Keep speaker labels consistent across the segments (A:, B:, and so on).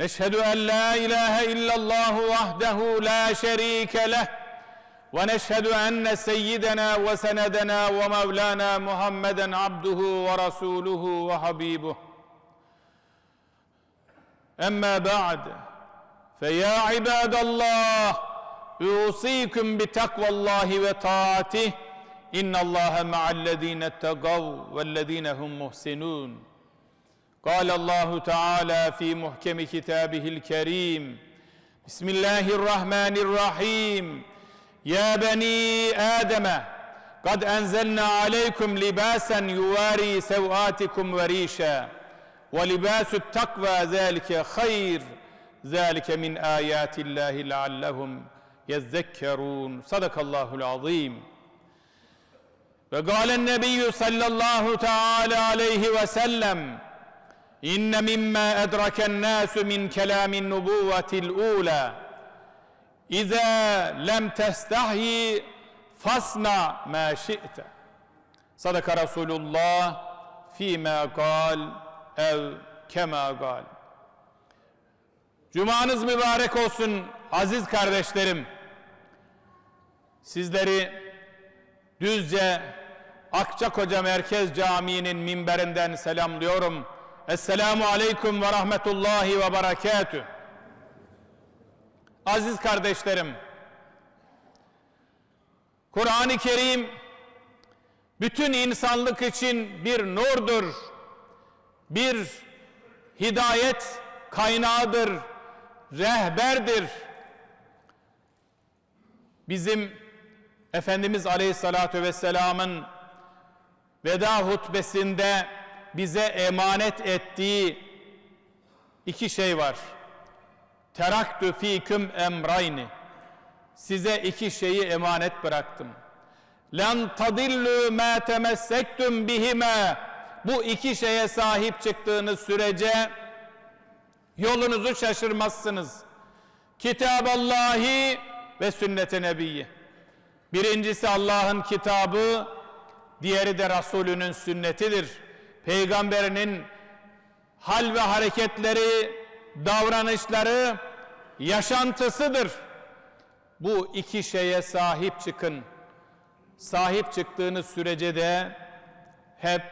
A: نشهد أن لا إله إلا الله وحده لا شريك له ونشهد أن سيدنا وسندنا ومولانا محمدا عبده ورسوله وحبيبه. أما بعد فيا عباد الله أوصيكم بتقوى الله وطاعته إن الله مع الذين اتقوا والذين هم محسنون. قال الله تعالى في محكم كتابه الكريم بسم الله الرحمن الرحيم يا بني ادم قد انزلنا عليكم لباسا يواري سواتكم وريشا ولباس التقوى ذلك خير ذلك من ايات الله لعلهم يذكرون صدق الله العظيم وقال النبي صلى الله تعالى عليه وسلم إن مما أدرك الناس من كلام النبوة الأولى إذا لم تستحي فاصنع ما شئت صدق رسول الله فيما قال أو كما قال Cumanız mübarek olsun aziz kardeşlerim. Sizleri Düzce Akçakoca Merkez Camii'nin minberinden selamlıyorum. Esselamu Aleyküm ve Rahmetullahi ve Berekatü. Aziz kardeşlerim, Kur'an-ı Kerim bütün insanlık için bir nurdur, bir hidayet kaynağıdır, rehberdir. Bizim Efendimiz Aleyhisselatü Vesselam'ın veda hutbesinde bize emanet ettiği iki şey var. Teraktü fiküm emrayni. Size iki şeyi emanet bıraktım. Len tadillu ma temessektum bihime. Bu iki şeye sahip çıktığınız sürece yolunuzu şaşırmazsınız. Kitaballahi ve sünnet-i nebiyyi. Birincisi Allah'ın kitabı, diğeri de Resulünün sünnetidir peygamberinin hal ve hareketleri, davranışları, yaşantısıdır. Bu iki şeye sahip çıkın. Sahip çıktığınız sürece de hep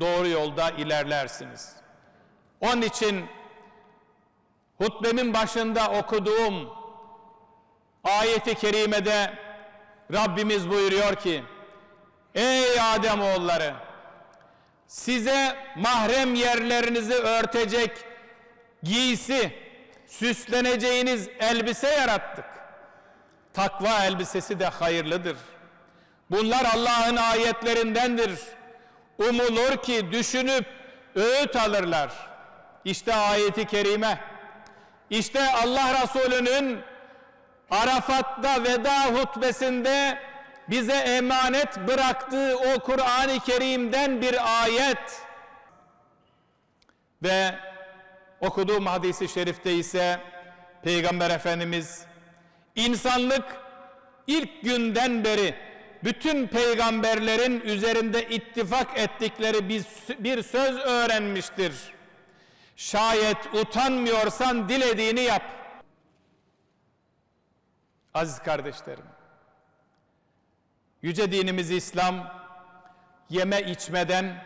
A: doğru yolda ilerlersiniz. Onun için hutbemin başında okuduğum ayeti kerimede Rabbimiz buyuruyor ki Ey Adem oğulları size mahrem yerlerinizi örtecek giysi, süsleneceğiniz elbise yarattık. Takva elbisesi de hayırlıdır. Bunlar Allah'ın ayetlerindendir. Umulur ki düşünüp öğüt alırlar. İşte ayeti kerime. İşte Allah Resulü'nün Arafat'ta veda hutbesinde bize emanet bıraktığı o Kur'an-ı Kerim'den bir ayet ve okuduğum hadisi şerifte ise Peygamber Efendimiz insanlık ilk günden beri bütün peygamberlerin üzerinde ittifak ettikleri bir, bir söz öğrenmiştir. Şayet utanmıyorsan dilediğini yap. Aziz kardeşlerim, Yüce dinimiz İslam yeme içmeden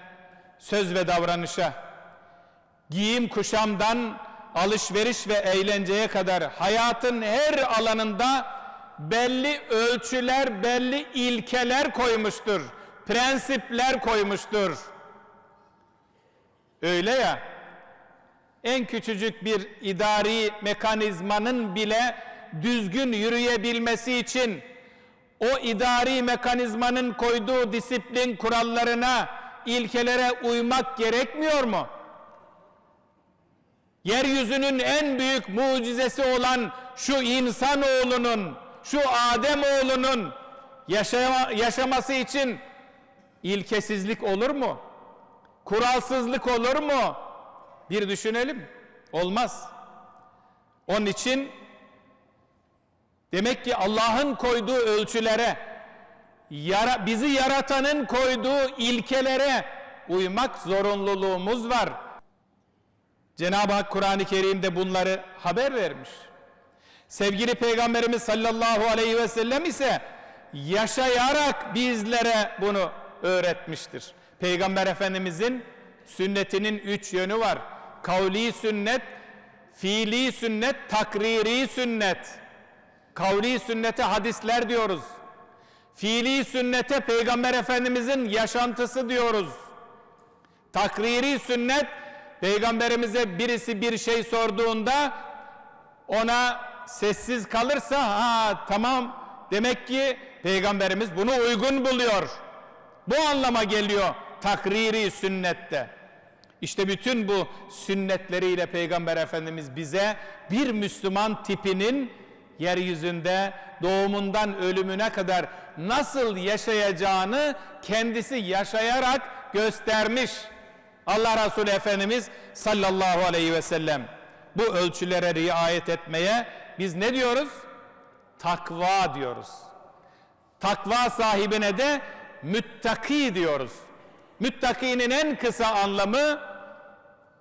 A: söz ve davranışa, giyim kuşamdan alışveriş ve eğlenceye kadar hayatın her alanında belli ölçüler, belli ilkeler koymuştur. Prensipler koymuştur. Öyle ya, en küçücük bir idari mekanizmanın bile düzgün yürüyebilmesi için o idari mekanizmanın koyduğu disiplin kurallarına, ilkelere uymak gerekmiyor mu? yeryüzünün en büyük mucizesi olan şu insanoğlunun, şu Adem oğlunun yaşama, yaşaması için ilkesizlik olur mu? Kuralsızlık olur mu? Bir düşünelim. Olmaz. Onun için demek ki Allah'ın koyduğu ölçülere, yara, bizi yaratanın koyduğu ilkelere uymak zorunluluğumuz var. Cenab-ı Hak Kur'an-ı Kerim'de bunları haber vermiş. Sevgili Peygamberimiz sallallahu aleyhi ve sellem ise yaşayarak bizlere bunu öğretmiştir. Peygamber Efendimizin sünnetinin üç yönü var. Kavli sünnet, fiili sünnet, takriri sünnet. Kavli sünnete hadisler diyoruz. Fiili sünnete Peygamber Efendimizin yaşantısı diyoruz. Takriri sünnet Peygamberimize birisi bir şey sorduğunda ona sessiz kalırsa ha tamam demek ki Peygamberimiz bunu uygun buluyor. Bu anlama geliyor takriri sünnette. İşte bütün bu sünnetleriyle Peygamber Efendimiz bize bir Müslüman tipinin yeryüzünde doğumundan ölümüne kadar nasıl yaşayacağını kendisi yaşayarak göstermiş. Allah Resulü Efendimiz sallallahu aleyhi ve sellem bu ölçülere riayet etmeye biz ne diyoruz? Takva diyoruz. Takva sahibine de müttaki diyoruz. Müttakinin en kısa anlamı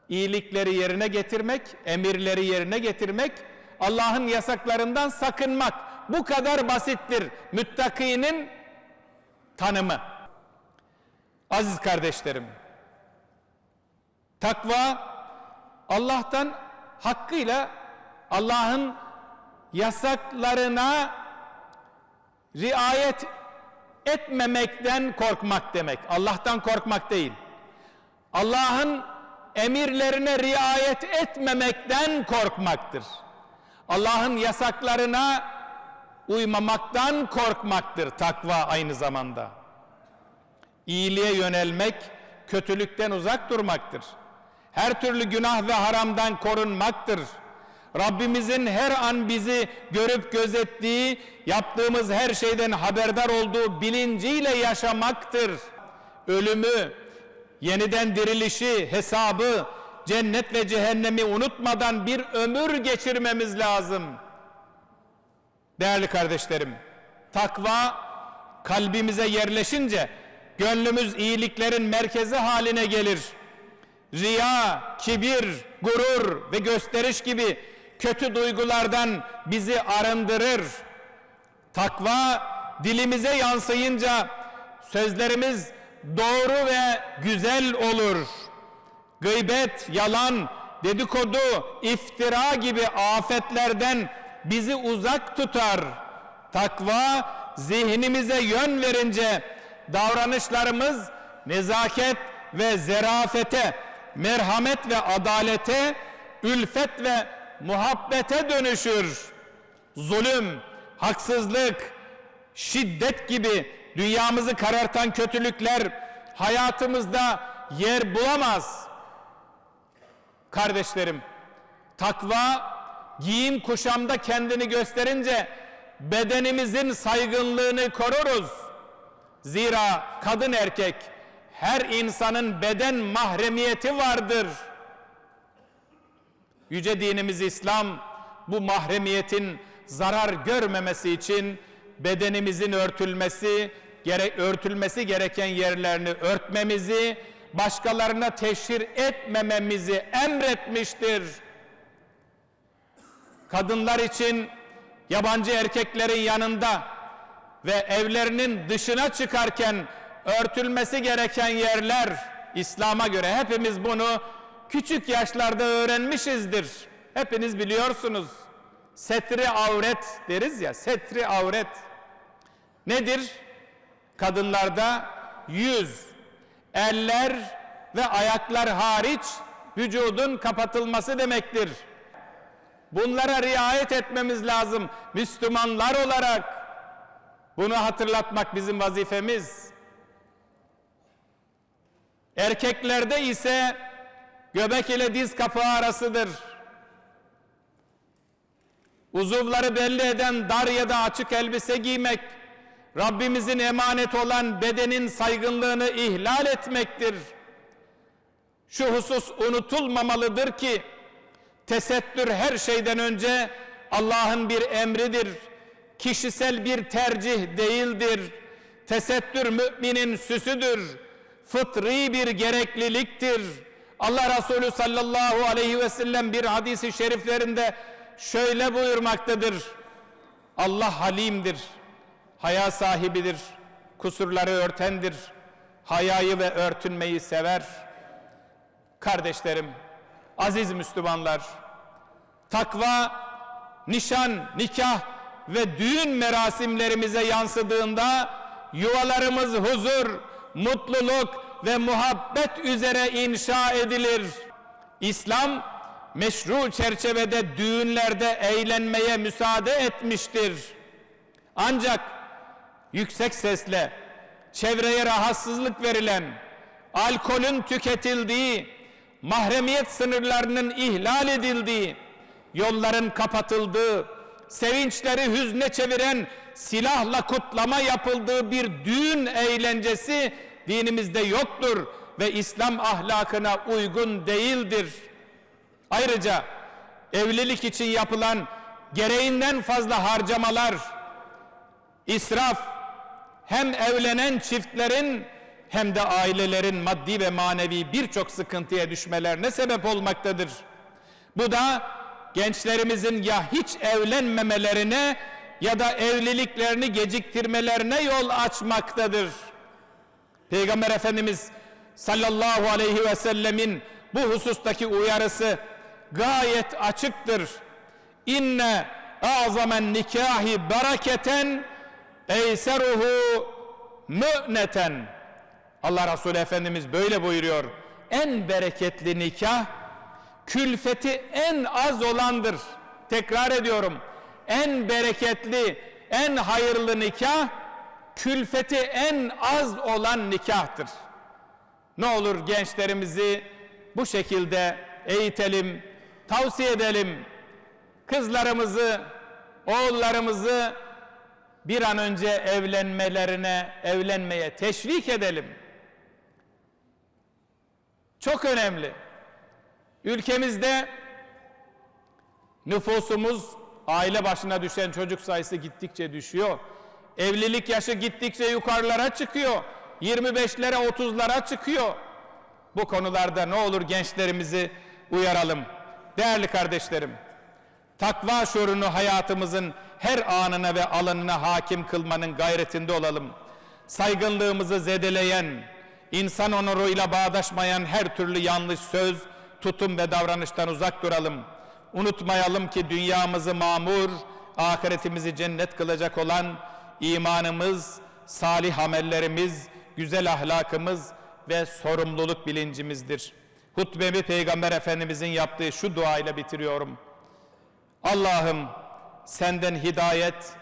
A: iyilikleri yerine getirmek, emirleri yerine getirmek, Allah'ın yasaklarından sakınmak. Bu kadar basittir müttakinin tanımı. Aziz kardeşlerim, takva Allah'tan hakkıyla Allah'ın yasaklarına riayet etmemekten korkmak demek. Allah'tan korkmak değil. Allah'ın emirlerine riayet etmemekten korkmaktır. Allah'ın yasaklarına uymamaktan korkmaktır takva aynı zamanda. İyiliğe yönelmek, kötülükten uzak durmaktır. Her türlü günah ve haramdan korunmaktır. Rabbimizin her an bizi görüp gözettiği, yaptığımız her şeyden haberdar olduğu bilinciyle yaşamaktır. Ölümü, yeniden dirilişi, hesabı, cennet ve cehennemi unutmadan bir ömür geçirmemiz lazım. Değerli kardeşlerim, takva kalbimize yerleşince gönlümüz iyiliklerin merkezi haline gelir. Riya, kibir, gurur ve gösteriş gibi kötü duygulardan bizi arındırır. Takva dilimize yansıyınca sözlerimiz doğru ve güzel olur. Gıybet, yalan, dedikodu, iftira gibi afetlerden bizi uzak tutar. Takva zihnimize yön verince davranışlarımız nezaket ve zerafete, merhamet ve adalete, ülfet ve muhabbete dönüşür. Zulüm, haksızlık, şiddet gibi dünyamızı karartan kötülükler hayatımızda yer bulamaz. Kardeşlerim, takva giyim kuşamda kendini gösterince bedenimizin saygınlığını koruruz. Zira kadın erkek her insanın beden mahremiyeti vardır. Yüce dinimiz İslam bu mahremiyetin zarar görmemesi için bedenimizin örtülmesi, gere, örtülmesi gereken yerlerini örtmemizi, başkalarına teşhir etmememizi emretmiştir. Kadınlar için yabancı erkeklerin yanında ve evlerinin dışına çıkarken örtülmesi gereken yerler İslam'a göre hepimiz bunu küçük yaşlarda öğrenmişizdir. Hepiniz biliyorsunuz. Setri avret deriz ya, setri avret. Nedir? Kadınlarda yüz, eller ve ayaklar hariç vücudun kapatılması demektir. Bunlara riayet etmemiz lazım. Müslümanlar olarak bunu hatırlatmak bizim vazifemiz. Erkeklerde ise göbek ile diz kapağı arasıdır. uzuvları belli eden dar ya da açık elbise giymek, Rabbimizin emanet olan bedenin saygınlığını ihlal etmektir. Şu husus unutulmamalıdır ki, tesettür her şeyden önce Allah'ın bir emridir. Kişisel bir tercih değildir. Tesettür müminin süsüdür. Fıtri bir gerekliliktir. Allah Resulü sallallahu aleyhi ve sellem bir hadisi şeriflerinde şöyle buyurmaktadır. Allah halimdir, haya sahibidir, kusurları örtendir, hayayı ve örtünmeyi sever. Kardeşlerim, aziz Müslümanlar, takva, nişan, nikah ve düğün merasimlerimize yansıdığında yuvalarımız huzur, mutluluk ve muhabbet üzere inşa edilir. İslam meşru çerçevede düğünlerde eğlenmeye müsaade etmiştir. Ancak yüksek sesle çevreye rahatsızlık verilen, alkolün tüketildiği, mahremiyet sınırlarının ihlal edildiği, yolların kapatıldığı, sevinçleri hüzne çeviren silahla kutlama yapıldığı bir düğün eğlencesi dinimizde yoktur ve İslam ahlakına uygun değildir. Ayrıca evlilik için yapılan gereğinden fazla harcamalar, israf hem evlenen çiftlerin hem de ailelerin maddi ve manevi birçok sıkıntıya düşmelerine sebep olmaktadır. Bu da gençlerimizin ya hiç evlenmemelerine ya da evliliklerini geciktirmelerine yol açmaktadır. Peygamber Efendimiz sallallahu aleyhi ve sellemin bu husustaki uyarısı gayet açıktır. İnne azamen nikahi bereketen eyseruhu mü'neten. Allah Resulü Efendimiz böyle buyuruyor. En bereketli nikah külfeti en az olandır. Tekrar ediyorum. En bereketli, en hayırlı nikah külfeti en az olan nikahtır. Ne olur gençlerimizi bu şekilde eğitelim, tavsiye edelim. Kızlarımızı, oğullarımızı bir an önce evlenmelerine, evlenmeye teşvik edelim. Çok önemli. Ülkemizde nüfusumuz, aile başına düşen çocuk sayısı gittikçe düşüyor. Evlilik yaşı gittikçe yukarılara çıkıyor. 25'lere 30'lara çıkıyor. Bu konularda ne olur gençlerimizi uyaralım. Değerli kardeşlerim, takva şuurunu hayatımızın her anına ve alanına hakim kılmanın gayretinde olalım. Saygınlığımızı zedeleyen, insan onuruyla bağdaşmayan her türlü yanlış söz, tutum ve davranıştan uzak duralım. Unutmayalım ki dünyamızı mamur, ahiretimizi cennet kılacak olan imanımız, salih amellerimiz, güzel ahlakımız ve sorumluluk bilincimizdir. Hutbemi Peygamber Efendimizin yaptığı şu duayla bitiriyorum. Allah'ım senden hidayet,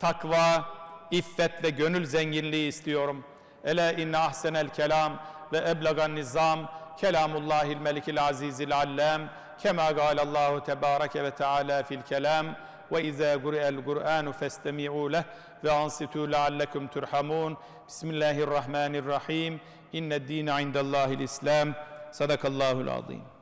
A: takva, iffet ve gönül zenginliği istiyorum. Ela inne ahsenel kelam ve eblagan nizam kelamullahil melikil azizil allem kema galallahu tebareke ve teala fil kelam ve izâ gure'el Kur'anu festemi'û leh ve ansitû leallekum turhamun. Bismillahirrahmanirrahim. İnned dîne indellâhil İslam. Sadakallahul azîm.